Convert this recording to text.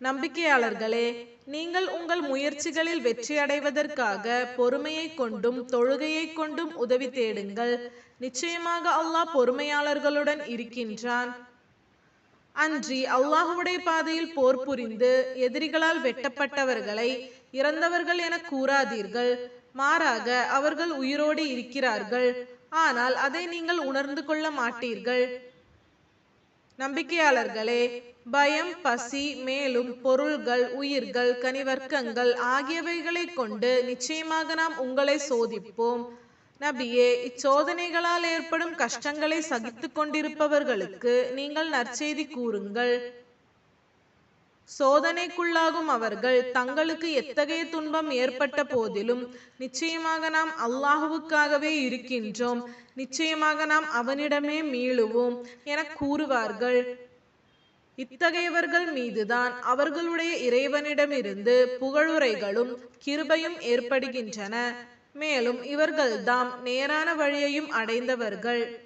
நம்பிக்கையாளர்களே நீங்கள் உங்கள் முயற்சிகளில் வெற்றியடைவதற்காக பொறுமையை கொண்டும் தொழுகையை கொண்டும் உதவி தேடுங்கள். நிச்சயமாக அல்லாஹ் பொறுமையாளர்களுடன் இருக்கின்றான். அன்றி அல்லாஹுடைய பாதையில் போர் புரிந்து எதிரிகளால் வெட்டப்பட்டவர்களை இறந்தவர்கள் என கூறாதீர்கள். மாறாக அவர்கள் உயிரோடு இருக்கிறார்கள். ஆனால் அதை நீங்கள் உணர்ந்து கொள்ள மாட்டீர்கள். நம்பிக்கையாளர்களே பயம் பசி மேலும் பொருள்கள் உயிர்கள் கனிவர்க்கங்கள் ஆகியவைகளை கொண்டு நிச்சயமாக நாம் உங்களை சோதிப்போம். நபியே இச்சோதனைகளால் ஏற்படும் கஷ்டங்களை சகித்துக் கொண்டிருப்பவர்களுக்கு நீங்கள் நற்செய்தி கூறுங்கள். சோதனைக்குள்ளாகும் அவர்கள் தங்களுக்கு எத்தகைய துன்பம் ஏற்பட்ட போதிலும் நிச்சயமாக நாம் அல்லாஹுவுக்காகவே இருக்கின்றோம். நிச்சயமாக நாம் அவனிடமே மீளுவோம் என கூறுவார்கள். இத்தகையவர்கள் மீதுதான் அவர்களுடைய இறைவனிடமிருந்து புகழுரைகளும் கிருபையும் ஏற்படுகின்றன. மேலும் இவர்கள்தாம் நேரான வழியையும் அடைந்தவர்கள்.